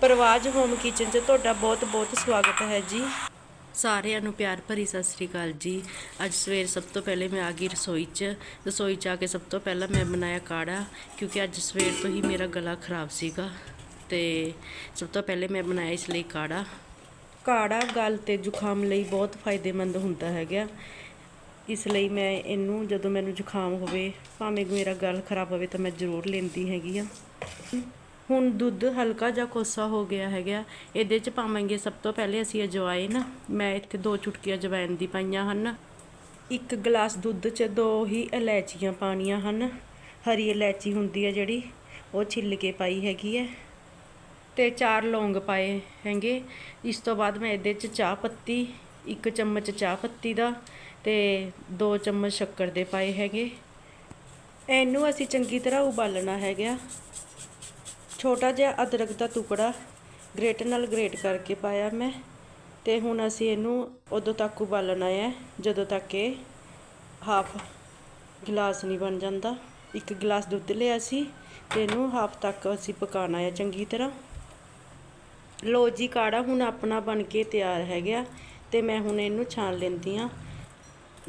ਪ੍ਰਵਾਜ home kitchen 'ਚ ਤੁਹਾਡਾ ਬਹੁਤ-ਬਹੁਤ ਸਵਾਗਤ ਹੈ ਜੀ। ਸਾਰਿਆਂ ਨੂੰ ਪਿਆਰ ਭਰੀ ਸਤਿ ਸ੍ਰੀ ਅਕਾਲ ਜੀ। ਅੱਜ ਸਵੇਰ ਸਭ ਤੋਂ ਪਹਿਲੇ ਮੈਂ ਆ ਗਈ ਰਸੋਈ 'ਚ। ਰਸੋਈ 'ਚ ਆ ਕੇ ਸਭ ਤੋਂ ਪਹਿਲਾਂ ਮੈਂ ਬਣਾਇਆ ਕਾੜਾ ਕਿਉਂਕਿ ਅੱਜ ਸਵੇਰ ਤੋਂ ਹੀ ਮੇਰਾ ਗਲਾ ਖਰਾਬ ਸੀਗਾ। ਤੇ ਸਭ ਤੋਂ ਪਹਿਲੇ ਮੈਂ ਬਣਾਇਆ ਇਸ ਲਈ ਕਾੜਾ। ਕਾੜਾ ਗਲ ਤੇ ਜ਼ੁਕਾਮ ਲਈ ਬਹੁਤ ਫਾਇਦੇਮੰਦ ਹੁੰਦਾ ਹੈਗਾ। ਇਸ ਲਈ ਮੈਂ ਇਹਨੂੰ ਜਦੋਂ ਮੈਨੂੰ ਜ਼ੁਕਾਮ ਹੋਵੇ ਭਾਵੇਂ ਮੇਰਾ ਗਲ ਖਰਾਬ ਹੋਵੇ ਤਾਂ ਮੈਂ ਜ਼ਰੂਰ ਲੈਂਦੀ ਹੈਗੀ ਆ। ਹੁਣ ਦੁੱਧ ਹਲਕਾ ਜਿਹਾ ਕੋਸਾ ਹੋ ਗਿਆ ਹੈਗਾ। ਇਹਦੇ ਚ ਪਾਵਾਂਗੇ ਸਭ ਤੋਂ ਪਹਿਲੇ ਅਸੀਂ ਅਜਵਾਇਨ ਮੈਂ ਇੱਥੇ ਦੋ ਚੁਟਕੀਆਂ ਅਜਵਾਇਨ ਦੀ ਪਾਈਆਂ ਹਨ। ਇੱਕ ਗਲਾਸ ਦੁੱਧ 'ਚ ਦੋ ਹੀ ਇਲਾਇਚੀਆਂ ਪਾਣੀਆਂ ਹਨ। ਹਰੀ ਇਲਾਇਚੀ ਹੁੰਦੀ ਹੈ ਜਿਹੜੀ, ਉਹ ਛਿੱਲ ਕੇ ਪਾਈ ਹੈਗੀ ਹੈ। ਤੇ ਚਾਰ ਲੌਂਗ ਪਾਏ ਹੈਗੇ। ਇਸ ਤੋਂ ਬਾਅਦ ਮੈਂ ਇਹਦੇ 'ਚ ਚਾਹ ਪੱਤੀ, ਇੱਕ ਚਮਚ ਚਾਹ ਪੱਤੀ ਦਾ ਤੇ ਦੋ ਚਮਚ ਸ਼ੱਕਰ ਦੇ ਪਾਏ ਹੈਗੇ। ਇਹਨੂੰ ਅਸੀਂ ਚੰਗੀ ਤਰ੍ਹਾਂ ਉਬਾਲਣਾ ਹੈਗਾ। ਛੋਟਾ ਜਿਹਾ ਅਦਰਕ ਦਾ ਟੁਕੜਾ ਗ੍ਰੇਟਰ ਨਾਲ ਗ੍ਰੇਟ ਕਰਕੇ ਪਾਇਆ ਮੈਂ ਤੇ ਹੁਣ ਅਸੀਂ ਇਹਨੂੰ ਉਦੋਂ ਤੱਕ ਉਬਾਲਣਾ ਹੈ, ਜਦੋਂ ਤੱਕ ਇਹ ਹਾਫ ਗਲਾਸ ਨਹੀਂ ਬਣ ਜਾਂਦਾ। ਇੱਕ ਗਲਾਸ ਦੁੱਧ ਲਿਆ ਸੀ ਤੇ ਇਹਨੂੰ ਹਾਫ ਤੱਕ ਅਸੀਂ ਪਕਾਉਣਾ ਹੈ ਚੰਗੀ ਤਰ੍ਹਾਂ। ਲੋ ਜੀ, ਕਾੜਾ ਹੁਣ ਆਪਣਾ ਬਣ ਕੇ ਤਿਆਰ ਹੈਗਾ ਤੇ ਮੈਂ ਹੁਣ ਇਹਨੂੰ ਛਾਣ ਲੈਂਦੀ ਆ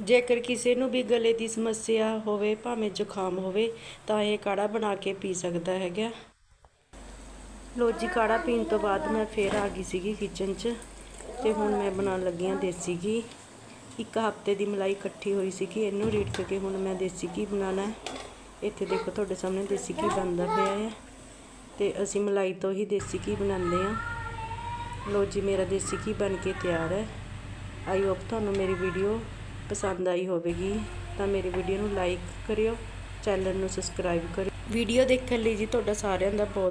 ਜੇਕਰ ਕਿਸੇ ਨੂੰ ਵੀ ਗਲੇ ਦੀ ਸਮੱਸਿਆ ਹੋਵੇ, ਭਾਵੇਂ ਜ਼ੁਕਾਮ ਹੋਵੇ, ਤਾਂ ਇਹ ਕਾੜਾ ਬਣਾ ਕੇ ਪੀ ਸਕਦਾ ਹੈਗਾ। ਲੋ ਜੀ, ਕਾੜਾ ਪੀਣ ਤੋਂ ਬਾਅਦ ਮੈਂ ਫੇਰ ਆ ਗਈ ਸੀਗੀ ਕਿਚਨ 'ਚ ਤੇ ਹੁਣ ਮੈਂ ਬਣਾਉਣ ਲੱਗੀ ਹਾਂ ਦੇਸੀ ਘੀ। ਇੱਕ ਹਫ਼ਤੇ ਦੀ ਮਲਾਈ ਇਕੱਠੀ ਹੋਈ ਸੀਗੀ, ਇਹਨੂੰ ਰੀਟ ਕੇ ਹੁਣ ਮੈਂ ਦੇਸੀ ਘੀ ਬਣਾਉਣਾ ਹੈ। ਇੱਥੇ ਦੇਖੋ ਤੁਹਾਡੇ ਸਾਹਮਣੇ ਦੇਸੀ ਘੀ ਬਣਦਾ ਪਿਆ ਹੈ ਤੇ ਅਸੀਂ ਮਲਾਈ ਤੋਂ ਹੀ ਦੇਸੀ ਘੀ ਬਣਾਉਂਦੇ ਹਾਂ। ਲੋ ਜੀ, ਮੇਰਾ ਦੇਸੀ ਘੀ ਬਣ ਕੇ ਤਿਆਰ ਹੈ। ਆਈ ਹੋਪ ਤੁਹਾਨੂੰ ਮੇਰੀ ਵੀਡੀਓ ਪਸੰਦ ਆਈ ਹੋਵੇਗੀ। ਤਾਂ ਮੇਰੀ ਵੀਡੀਓ ਨੂੰ ਲਾਈਕ ਕਰਿਓ ਚੈਨਲ ਨੂੰ ਸਬਸਕ੍ਰਾਈਬ ਕਰਿਓ। ਵੀਡੀਓ ਦੇਖਣ ਲਈ ਜੀ ਤੁਹਾਡਾ ਸਾਰਿਆਂ ਦਾ ਬਹੁਤ